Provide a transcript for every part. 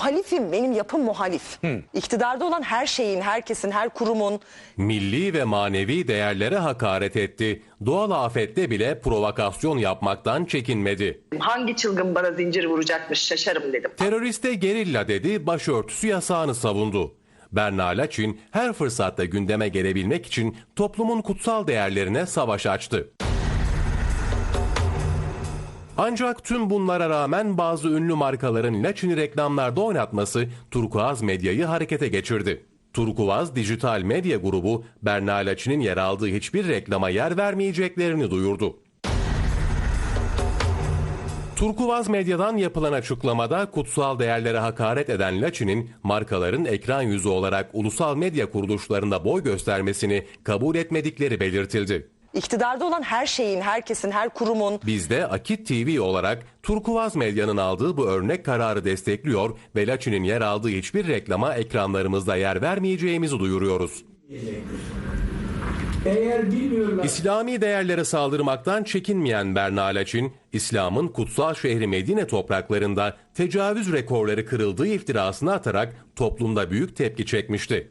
Muhalifim, benim yapım muhalif. İktidarda olan her şeyin, herkesin, her kurumun Milli ve manevi değerlere hakaret etti. Doğal afette bile provokasyon yapmaktan çekinmedi. Hangi çılgın bana zincir vuracakmış şaşarım dedim. Teröriste gerilla dedi, başörtüsü yasağını savundu. Berna Laçin her fırsatta gündeme gelebilmek için toplumun kutsal değerlerine savaş açtı. Ancak tüm bunlara rağmen bazı ünlü markaların Laçin'i reklamlarda oynatması Turkuaz medyayı harekete geçirdi. Turkuaz Dijital Medya Grubu Berna Laçin'in yer aldığı hiçbir reklama yer vermeyeceklerini duyurdu. Turkuaz Medya'dan yapılan açıklamada kutsal değerlere hakaret eden Laçin'in markaların ekran yüzü olarak ulusal medya kuruluşlarında boy göstermesini kabul etmedikleri belirtildi. İktidarda olan her şeyin, herkesin, her kurumun Biz de Akit TV olarak Turkuaz Medya'nın aldığı bu örnek kararı destekliyor ve Laçin'in yer aldığı hiçbir reklama ekranlarımızda yer vermeyeceğimizi duyuruyoruz. Eğer bilmiyorlar İslami değerlere saldırmaktan çekinmeyen Berna Laçin, İslam'ın kutsal şehri Medine topraklarında tecavüz rekorları kırıldığı iftirasını atarak toplumda büyük tepki çekmişti.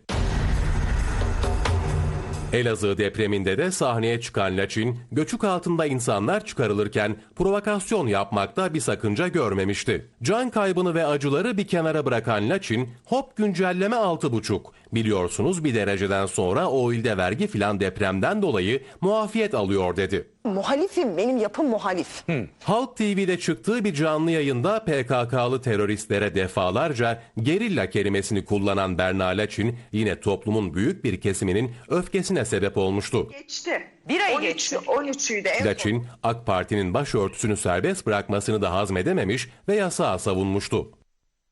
Elazığ depreminde de sahneye çıkan Laçin, göçük altında insanlar çıkarılırken provokasyon yapmakta bir sakınca görmemişti. Can kaybını ve acıları bir kenara bırakan Laçin, hop güncelleme 6,5. Biliyorsunuz bir dereceden sonra o ilde vergi filan depremden dolayı muafiyet alıyor dedi. muhalifim, benim yapım muhalif. Halk TV'de çıktığı bir canlı yayında PKK'lı teröristlere defalarca gerilla kelimesini kullanan Berna Laçin yine toplumun büyük bir kesiminin öfkesine sebep olmuştu. Geçti. Bir ay 13'ü geçti. 13'üydü en son. Laçin, AK Parti'nin başörtüsünü serbest bırakmasını da hazmedememiş ve yasağı savunmuştu.